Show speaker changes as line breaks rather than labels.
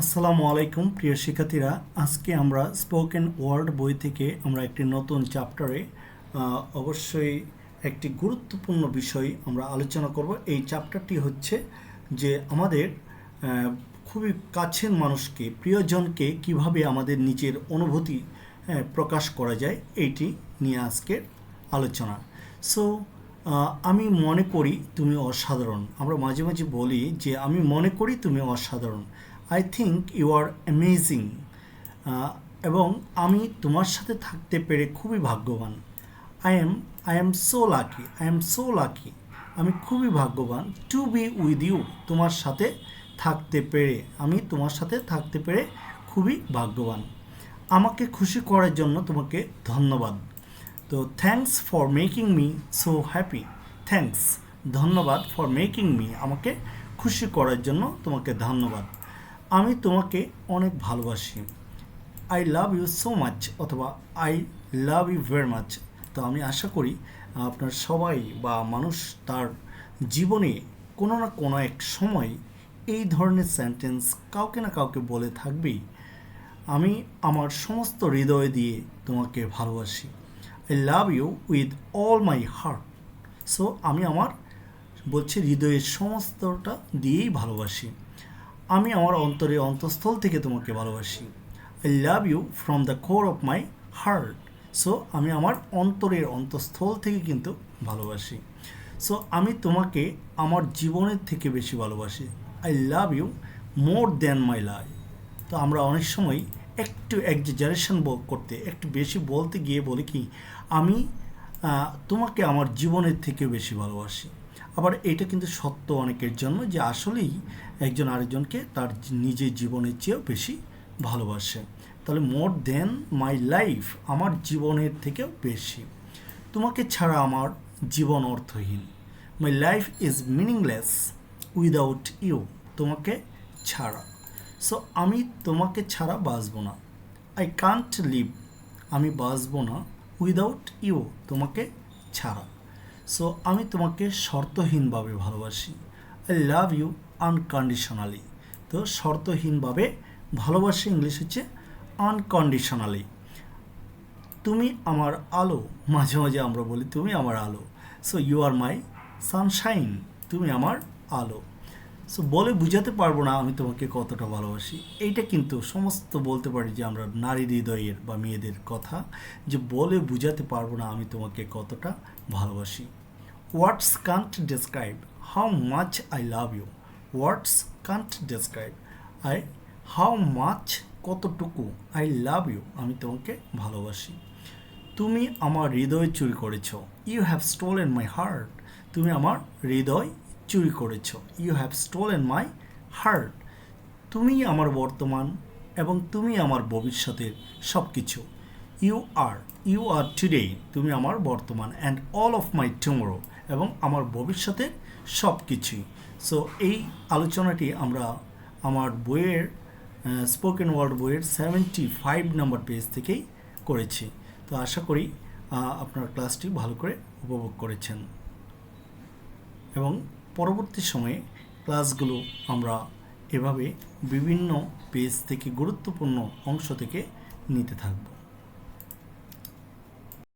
আসসালামু আলাইকুম, প্রিয় শিক্ষার্থীরা। আজকে আমরা স্পোকেন ওয়ার্ড বই থেকে আমরা একটি নতুন চ্যাপ্টারে অবশ্যই একটি গুরুত্বপূর্ণ বিষয় আমরা আলোচনা করব। এই চ্যাপ্টারটি হচ্ছে যে আমাদের খুবই কাছের মানুষকে, প্রিয়জনকে কীভাবে আমাদের নিজের অনুভূতি প্রকাশ করা যায়, এইটি নিয়ে আজকের আলোচনা। সো আমি মনে করি তুমি অসাধারণ। আমরা মাঝে মাঝে বলি যে, আমি মনে করি তুমি অসাধারণ। I think you are amazing এবং আমি তোমার সাথে থাকতে পেরে খুবই ভাগ্যবান। I am I am so lucky I am so lucky আমি খুবই ভাগ্যবান টু বি উইথ ইউ তোমার সাথে থাকতে পেরে। আমি তোমার সাথে থাকতে পেরে খুবই ভাগ্যবান। আমাকে খুশি করার জন্য তোমাকে ধন্যবাদ। তো thanks for making me so happy thanks ধন্যবাদ ফর মেকিং মি আমাকে খুশি করার জন্য তোমাকে ধন্যবাদ। আমি তোমাকে অনেক ভালোবাসি। I love you so much অথবা I love you very much তো আমি আশা করি আপনার সবাই বা মানুষ তার জীবনে কোনো না কোনো এক সময় এই ধরনের সেন্টেন্স কাউকে না কাউকে বলে থাকবেই। আমি আমার সমস্ত হৃদয় দিয়ে তোমাকে ভালোবাসি। I love you with all my heart so আমি আমার বলছি হৃদয়ের সমস্তটা দিয়েই ভালোবাসি। আমি আমার অন্তরে অন্তঃস্থল থেকে তোমাকে ভালোবাসি। I love you from the core of my heart so আমি আমার অন্তরের অন্তঃস্থল থেকে কিন্তু ভালোবাসি। সো আমি তোমাকে আমার জীবনের থেকে বেশি ভালোবাসি। I love you more than my life তো আমরা অনেক সময় একটু এক্সাজারেশন করতে, একটু বেশি বলতে গিয়ে বলি কি, আমি তোমাকে আমার জীবনের থেকে বেশি ভালোবাসি। আবার এটা কিন্তু সত্য অনেকের জন্য যে আসলেই একজন আরেকজনকে তার নিজের জীবনের চেয়েও বেশি ভালোবাসে। তাহলে মোর দেন মাই লাইফ আমার জীবনের থেকেও বেশি। তোমাকে ছাড়া আমার জীবন অর্থহীন। My life is meaningless without you. তোমাকে ছাড়া। সো আমি তোমাকে ছাড়া বাঁচবো না। I can't live. আমি বাঁচবো না উইদাউট ইউ। তোমাকে ছাড়া। সো আমি তোমাকে শর্তহীনভাবে ভালোবাসি। আই লাভ ইউ আনকন্ডিশনালি তো শর্তহীনভাবে ভালোবাসি ইংলিশ হচ্ছে আনকন্ডিশনালি তুমি আমার আলো, মাঝে মাঝে আমরা বলি তুমি আমার আলো। So you are my sunshine তুমি আমার আলো। সো বলে বুঝাতে পারব না আমি তোমাকে কতটা ভালোবাসি। এইটা কিন্তু সমস্ত বলতে পারি যে আমরা নারী হৃদয়ের বা মেয়েদের কথা। যে বলে বুঝাতে পারব না আমি তোমাকে কতটা ভালোবাসি। Words can't describe how much I love you words can't describe I how much কতটুকু আই লাভ ইউ আমি তোমাকে ভালোবাসি। তুমি আমার হৃদয় চুরি করেছ। You have stolen my heart তুমি আমার হৃদয় চুরি করেছ। You have stolen my heart তুমি আমার বর্তমান এবং তুমি আমার ভবিষ্যতের সব কিছু you are you are today তুমি আমার বর্তমান। And all of my tomorrow এবং আমার ভবিষ্যতের সব কিছুই। সো এই আলোচনাটি আমরা আমার বইয়ের স্পোকেন ওয়ার্ড বইয়ের সেভেন্টি ফাইভ নাম্বার পেজ থেকেই করেছি। তো আশা করি আপনার ক্লাসটি ভালো করে উপভোগ করেছেন। এবং পরবর্তী সময়ে ক্লাসগুলো আমরা এভাবে বিভিন্ন পেজ থেকে গুরুত্বপূর্ণ অংশ থেকে নিতে থাকব।